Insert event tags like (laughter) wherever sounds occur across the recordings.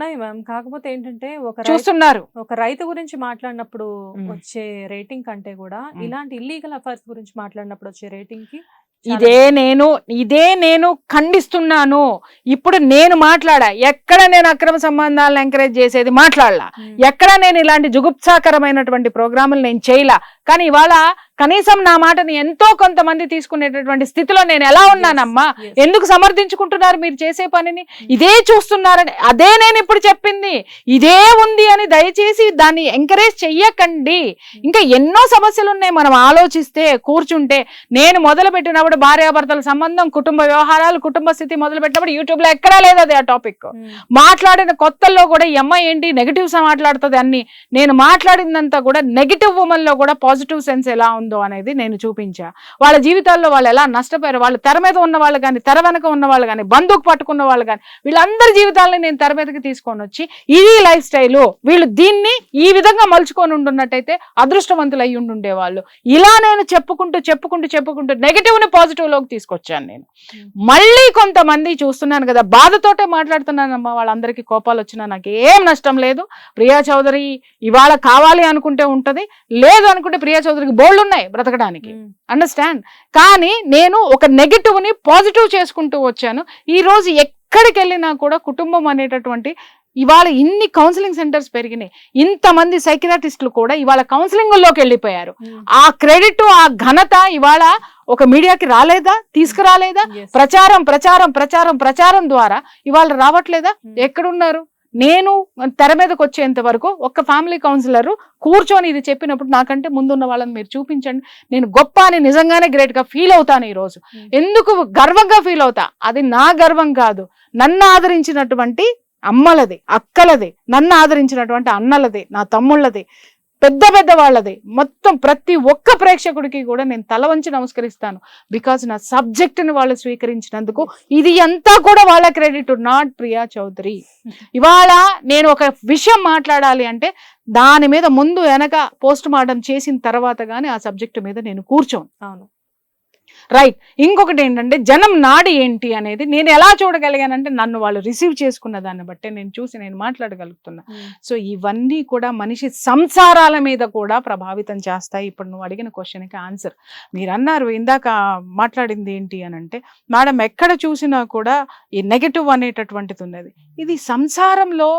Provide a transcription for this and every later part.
ఉన్నాయి మ్యామ్ కాకపోతే ఏంటంటే ఒక చూస్తున్నారు ఒక రైతు గురించి మాట్లాడినప్పుడు. వచ్చే రేటింగ్ కంటే కూడా. ఇలాంటి ఇల్లీగల్ అఫైర్స్ గురించి మాట్లాడినప్పుడు వచ్చే రేటింగ్కి ఇదే నేను ఇదే నేను ఖండిస్తున్నాను ఇప్పుడు నేను మాట్లాడా ఎక్కడ నేను అక్రమ సంబంధాలను ఎంకరేజ్ చేసేది మాట్లాడలా. ఎక్కడ నేను ఇలాంటి జుగుప్సాకరమైనటువంటి ప్రోగ్రాములు నేను చేయలా కానీ ఇవాళ కనీసం నా మాటని ఎంతో కొంతమంది తీసుకునేటటువంటి స్థితిలో నేను ఎలా ఉన్నానమ్మా. ఎందుకు సమర్థించుకుంటున్నారు మీరు చేసే పనిని? ఇదే చూస్తున్నారని అదే నేను ఇప్పుడు చెప్పింది. ఇదే ఉంది అని దయచేసి దాన్ని ఎంకరేజ్ చెయ్యకండి. ఇంకా ఎన్నో సమస్యలు ఉన్నాయి మనం ఆలోచిస్తే కూర్చుంటే. నేను మొదలు పెట్టినప్పుడు భార్యాభర్తల సంబంధం కుటుంబ వ్యవహారాలు కుటుంబ స్థితి మొదలు పెట్టినప్పుడు యూట్యూబ్లో ఎక్కడా లేదు అది ఆ టాపిక్ మ్మ్. మాట్లాడిన కొత్తల్లో కూడా ఈ అమ్మాయి ఏంటి? నెగిటివ్స్ మాట్లాడుతుంది అన్ని. నేను మాట్లాడిందంతా కూడా నెగిటివ్ ఉమెన్లో కూడా పాజిటివ్ సెన్స్ ఎలా ఉందో? అనేది నేను చూపించా. వాళ్ళ జీవితాల్లో వాళ్ళు ఎలా నష్టపోయారు వాళ్ళు తెర మీద ఉన్న వాళ్ళు కానీ తెర వెనక ఉన్న వాళ్ళు కానీ బంధుకు పట్టుకున్న వాళ్ళు కానీ వీళ్ళందరి జీవితాలని నేను తెర మీదకి తీసుకొని వచ్చి ఇది లైఫ్ స్టైలు వీళ్ళు దీన్ని ఈ విధంగా మలుచుకొని ఉండున్నట్టయితే అదృష్టవంతులు అయి ఉండుండే వాళ్ళు ఇలా నేను చెప్పుకుంటూ చెప్పుకుంటూ చెప్పుకుంటూ నెగిటివ్ని పాజిటివ్లోకి తీసుకొచ్చాను నేను. మళ్ళీ కొంతమంది చూస్తున్నాను కదా బాధతోటే మాట్లాడుతున్నానమ్మా వాళ్ళందరికీ కోపాలు వచ్చినా నాకు ఏం నష్టం లేదు. ప్రియా చౌదరి ఇవాళ కావాలి అనుకుంటే ఉంటది లేదు అనుకుంటే ప్రియా చౌదరికి బోల్డ్ ఉన్నాయి బ్రతకడానికి. మ్మ్. అండర్స్టాండ్ కానీ నేను ఒక నెగిటివ్ని పాజిటివ్ చేసుకుంటూ వచ్చాను. ఈ రోజు ఎక్కడికి వెళ్ళినా కూడా కుటుంబం అనేటటువంటి ఇవాళ ఇన్ని కౌన్సిలింగ్ సెంటర్స్ పెరిగినాయి. ఇంతమంది సైకియాటిస్టులు కూడా ఇవాళ కౌన్సిలింగ్లోకి వెళ్ళిపోయారు. ఆ క్రెడిట్ ఆ ఘనత ఇవాళ ఒక మీడియాకి రాలేదా? తీసుకురాలేదా. ప్రచారం ప్రచారం ప్రచారం ప్రచారం ద్వారా ఇవాళ రావట్లేదా. ఎక్కడున్నారు? నేను తెర మీదకి వచ్చేంత వరకు ఒక్క ఫ్యామిలీ కౌన్సిలర్ కూర్చొని ఇది చెప్పినప్పుడు నాకంటే ముందున్న వాళ్ళని మీరు చూపించండి. నేను గొప్ప అని నిజంగానే గ్రేట్గా ఫీల్ అవుతాను ఈ రోజు. Hmm. ఎందుకు గర్వంగా ఫీల్ అవుతా? అది నా గర్వం కాదు. నన్ను ఆదరించినటువంటి అమ్మలది అక్కలది నన్ను ఆదరించినటువంటి అన్నలది నా తమ్ముళ్ళది. పెద్ద పెద్ద వాళ్ళది. మొత్తం ప్రతి ఒక్క ప్రేక్షకుడికి కూడా నేను తల వంచి నమస్కరిస్తాను. బికాజ్ నా సబ్జెక్టుని వాళ్ళు స్వీకరించినందుకు ఇది అంతా కూడా వాళ్ళ క్రెడిట్. నాట్ ప్రియా చౌదరి. ఇవాళ నేను ఒక విషయం మాట్లాడాలి అంటే దాని మీద ముందు వెనక పోస్ట్ మార్టం చేసిన తర్వాత కానీ ఆ సబ్జెక్ట్ మీద నేను కూర్చోను. అవును. రైట్ ఇంకొకటి ఏంటంటే జనం నాడి ఏంటి అనేది నేను ఎలా చూడగలిగానంటే నన్ను వాళ్ళు రిసీవ్ చేసుకున్న దాన్ని బట్టే నేను చూసి నేను మాట్లాడగలుగుతున్నా. సో ఇవన్నీ కూడా మనిషి సంసారాల మీద కూడా ప్రభావితం చేస్తాయి. ఇప్పుడు నువ్వు అడిగిన క్వశ్చన్కి ఆన్సర్ మీరు అన్నారు ఇందాక మాట్లాడింది ఏంటి అని అంటే మేడం ఎక్కడ చూసినా కూడా ఈ నెగటివ్ అనేటటువంటిది ఉన్నది. ఇది సంసారంలో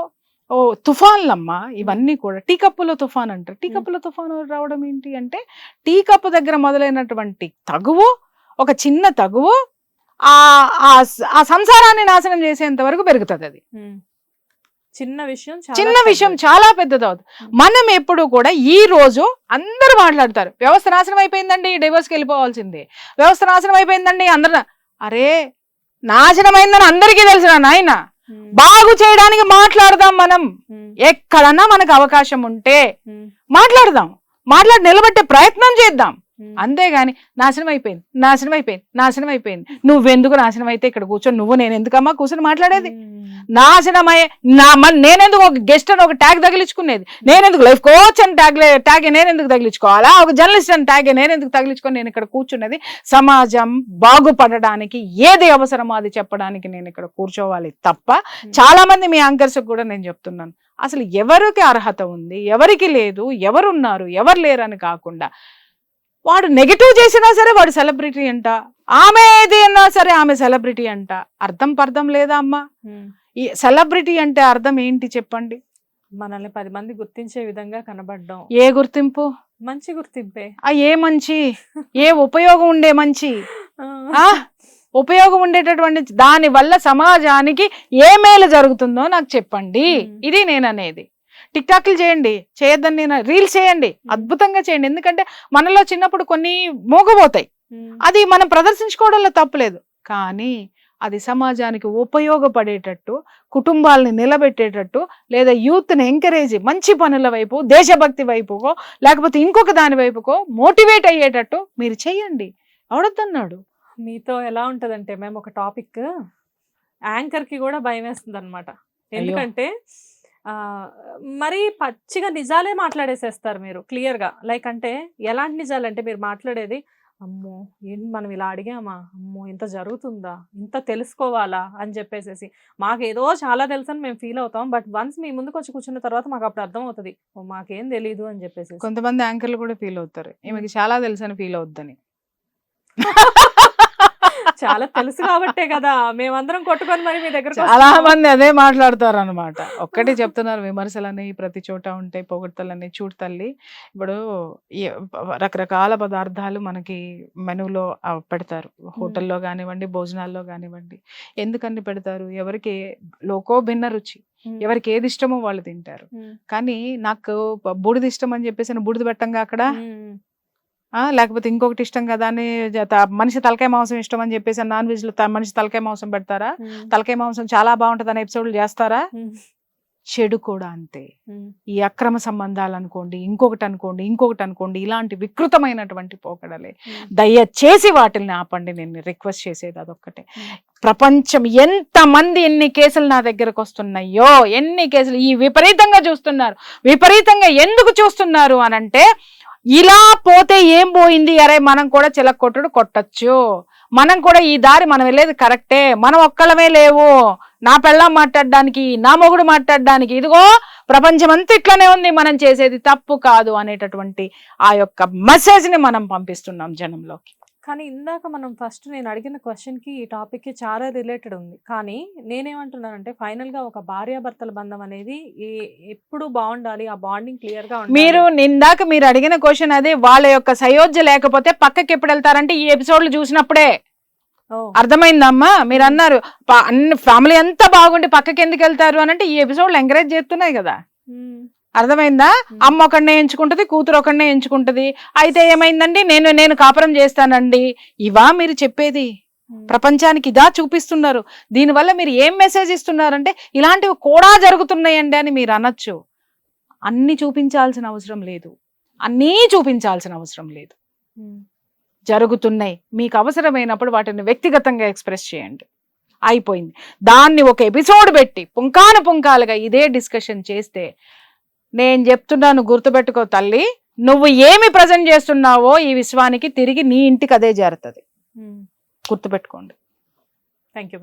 ఓ తుఫాన్లమ్మా. ఇవన్నీ కూడా టీ కప్పులో తుఫాన్ అంటారు. టీ కప్పులో తుఫాన్ రావడం ఏంటి అంటే టీ కప్పు దగ్గర మొదలైనటువంటి తగువు ఒక చిన్న తగువు ఆ ఆ సంసారాన్ని నాశనం చేసేంత వరకు పెరుగుతుంది అది. చిన్న విషయం చిన్న విషయం. చాలా పెద్దది అవుతుంది మనం ఎప్పుడు కూడా ఈ రోజు అందరూ మాట్లాడతారు వ్యవస్థ నాశనం అయిపోయిందండి డివోర్స్కి వెళ్ళిపోవాల్సిందే వ్యవస్థ నాశనం అయిపోయిందండి అందరు అరే నాశనం అయిందని అందరికీ తెలిసిన నాయన. బాగు చేయడానికి మాట్లాడదాం మనం. ఎక్కడన్నా మనకు అవకాశం ఉంటే. మాట్లాడదాం మాట్లాడి నిలబెట్టే ప్రయత్నం చేద్దాం. అంతేగాని నాశనం అయిపోయింది నాశనం అయిపోయింది నాశనం అయిపోయింది. నువ్వెందుకు నాశనం అయితే ఇక్కడ కూర్చొని నువ్వు నేను ఎందుకమ్మా కూర్చొని మాట్లాడేది. నాశనమయ్యే నా మన నేనెందుకు ఒక గెస్ట్ అని ఒక ట్యాగ్ తగిలించుకునేది? నేనెందుకు లైఫ్ కోచ్ అని ట్యాగ్ ట్యాగ్ నేనెందుకు తగిలించుకోవాలా? ఒక జర్నలిస్ట్ అని ట్యాగ్ నేనెందుకు తగిలించుకొని నేను ఇక్కడ కూర్చున్నది? సమాజం బాగుపడడానికి ఏది అవసరమో అది చెప్పడానికి నేను ఇక్కడ కూర్చోవాలి తప్ప చాలా మంది మీ యాంకర్స్ కూడా నేను చెప్తున్నాను. అసలు ఎవరికి అర్హత ఉంది? ఎవరికి లేదు? ఎవరున్నారు? ఎవరు లేరు అని కాకుండా వాడు నెగిటివ్ చేసినా సరే వాడు సెలబ్రిటీ అంట. ఆమె ఏది అన్నా సరే ఆమె సెలబ్రిటీ అంట. అర్థం పర్థం లేదా అమ్మా? మ్మ్. ఈ సెలబ్రిటీ అంటే అర్థం ఏంటి చెప్పండి? మనల్ని పది మంది గుర్తించే విధంగా కనబడడం. ఏ గుర్తింపు? మంచి గుర్తింపే. ఆ ఏ మంచి? ఏ ఉపయోగం ఉండే మంచి? ఆ. ఉపయోగం ఉండేటటువంటి దాని వల్ల సమాజానికి ఏ మేలు జరుగుతుందో నాకు చెప్పండి. ఇది నేను అనేది టిక్ టాక్లు చేయండి చేయొద్దని నేను రీల్స్ చేయండి అద్భుతంగా చేయండి. ఎందుకంటే మనలో చిన్నప్పుడు కొన్ని మోగబోతాయి. అది మనం ప్రదర్శించుకోవడంలో తప్పులేదు కానీ అది సమాజానికి ఉపయోగపడేటట్టు కుటుంబాలని నిలబెట్టేటట్టు లేదా యూత్ని ఎంకరేజ్ మంచి పనుల వైపు దేశభక్తి వైపుకో లేకపోతే ఇంకొక దాని వైపుకో మోటివేట్ అయ్యేటట్టు మీరు చెయ్యండి ఎవడొద్దన్నాడు? మీతో ఎలా ఉంటదంటే మేము ఒక టాపిక్ యాంకర్కి కూడా భయం వేస్తుంది ఎందుకంటే మరీ పచ్చిగా నిజాలే మాట్లాడేసేస్తారు మీరు క్లియర్గా లైక్ అంటే ఎలాంటి నిజాలు? అంటే మీరు మాట్లాడేది అమ్మో ఏంటి మనం ఇలా అడిగామా? అమ్మో ఇంత జరుగుతుందా? ఇంత తెలుసుకోవాలా? అని చెప్పేసేసి. మాకు ఏదో చాలా తెలుసు అని మేము ఫీల్ అవుతాం. బట్ వన్స్ మీ ముందుకు వచ్చి కూర్చున్న తర్వాత మాకు అప్పుడు అర్థం అవుతుంది ఓ మాకేం తెలియదు అని చెప్పేసి కొంతమంది యాంకర్లు కూడా ఫీల్ అవుతారు. ఈమెకి చాలా తెలుసు అని ఫీల్ అవుద్దని. (laughs) చాలా తెలుసు కాబట్టే కదా మేమందరం కొట్టుకొని మరి మీ దగ్గర చాలా మంది అదే మాట్లాడతారు అనమాట ఒక్కటి చెప్తున్నారు విమర్శలని ప్రతి చోట ఉంటాయి పొగడ్తలని చూడు తల్లి. ఇప్పుడు రకరకాల పదార్థాలు మనకి మెనూలో పెడతారు. హోటల్లో కానివ్వండి భోజనాల్లో కానివ్వండి. ఎందుకని పెడతారు? ఎవరికి లోకో భిన్న రుచి. ఎవరికి ఏది ఇష్టమో వాళ్ళు తింటారు. కానీ నాకు బూడిద ఇష్టం అని చెప్పేసి నేను బూడిద పెట్టంగా అక్కడ? లేకపోతే ఇంకొకటి ఇష్టం కదా అని మనిషి తలకాయ మాంసం ఇష్టం అని చెప్పేసి నాన్ వెజ్లో మనిషి తలకాయ మాంసం పెడతారా? తలకాయ మాంసం చాలా బాగుంటుంది అనే ఎపిసోడ్లు చేస్తారా? చెడు కూడా అంతే. ఈ అక్రమ సంబంధాలు అనుకోండి ఇంకొకటి అనుకోండి ఇంకొకటి అనుకోండి ఇలాంటి వికృతమైనటువంటి పోకడలే. దయచేసి వాటిని ఆపండి నేను రిక్వెస్ట్ చేసేది అదొక్కటే. ప్రపంచం ఎంత మంది ఎన్ని కేసులు నా దగ్గరకు వస్తున్నాయో ఎన్ని కేసులు ఈ విపరీతంగా చూస్తున్నారు విపరీతంగా ఎందుకు చూస్తున్నారు అని అంటే ఇలా పోతే ఏం పోయింది? అరే మనం కూడా చిలక్కొట్టుడు కొట్టచ్చు. మనం కూడా ఈ దారి మనం వెళ్ళేది కరెక్టే. మనం ఒక్కళ్ళమే లేవు. నా పెళ్ళం మాట్లాడడానికి నా మొగుడు మాట్లాడడానికి ఇదిగో ప్రపంచం అంతా ఇట్లనే ఉంది. మనం చేసేది తప్పు కాదు అనేటటువంటి ఆ యొక్క మెసేజ్ని మనం పంపిస్తున్నాం జనంలోకి. కానీ ఇందాక మనం ఫస్ట్ నేను అడిగిన క్వశ్చన్కి ఈ టాపిక్కి చాలా రిలేటెడ్ ఉంది. కానీ నేనేమంటున్నానంటే ఫైనల్గా ఒక భార్యాభర్తల బంధం అనేది ఎప్పుడు బాగుండాలి? ఆ బాండింగ్ క్లియర్గా ఉండాలి. మీరు నిందాక మీరు అడిగిన క్వశ్చన్ అదే వాళ్ళ యొక్క సయోధ్య లేకపోతే పక్కకి ఎప్పుడు వెళ్తారంటే ఈ ఎపిసోడ్లు చూసినప్పుడే. అర్థమైందమ్మా? మీరు అన్నారు అన్ని ఫ్యామిలీ అంతా బాగుండి పక్కకి ఎందుకు వెళ్తారు అని అంటే ఈ ఎపిసోడ్లు ఎంకరేజ్ చేస్తున్నాయి కదా. అర్థమైందా? అమ్మ ఒకడినే ఎంచుకుంటది కూతురు ఒకడినే ఎంచుకుంటది. అయితే ఏమైందండి? నేను నేను కాపురం చేస్తానండి. ఇవా మీరు చెప్పేది. ప్రపంచానికి ఇదా చూపిస్తున్నారు. దీనివల్ల మీరు ఏం మెసేజ్ ఇస్తున్నారంటే ఇలాంటివి కూడా జరుగుతున్నాయండి అని మీరు అనొచ్చు. అన్ని చూపించాల్సిన అవసరం లేదు. అన్నీ చూపించాల్సిన అవసరం లేదు. జరుగుతున్నాయి. మీకు అవసరమైనప్పుడు వాటిని వ్యక్తిగతంగా ఎక్స్ప్రెస్ చేయండి. అయిపోయింది. దాన్ని ఒక ఎపిసోడ్ పెట్టి పుంకాను పుంకాలుగా ఇదే డిస్కషన్ చేస్తే నేను చెప్తున్నాను గుర్తుపెట్టుకో తల్లి. నువ్వు ఏమి ప్రజెంట్ చేస్తున్నావో ఈ విశ్వానికి తిరిగి నీ ఇంటికి అదే చేరుతుంది. మ్మ్. గుర్తుపెట్టుకోండి. Thank you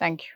thank you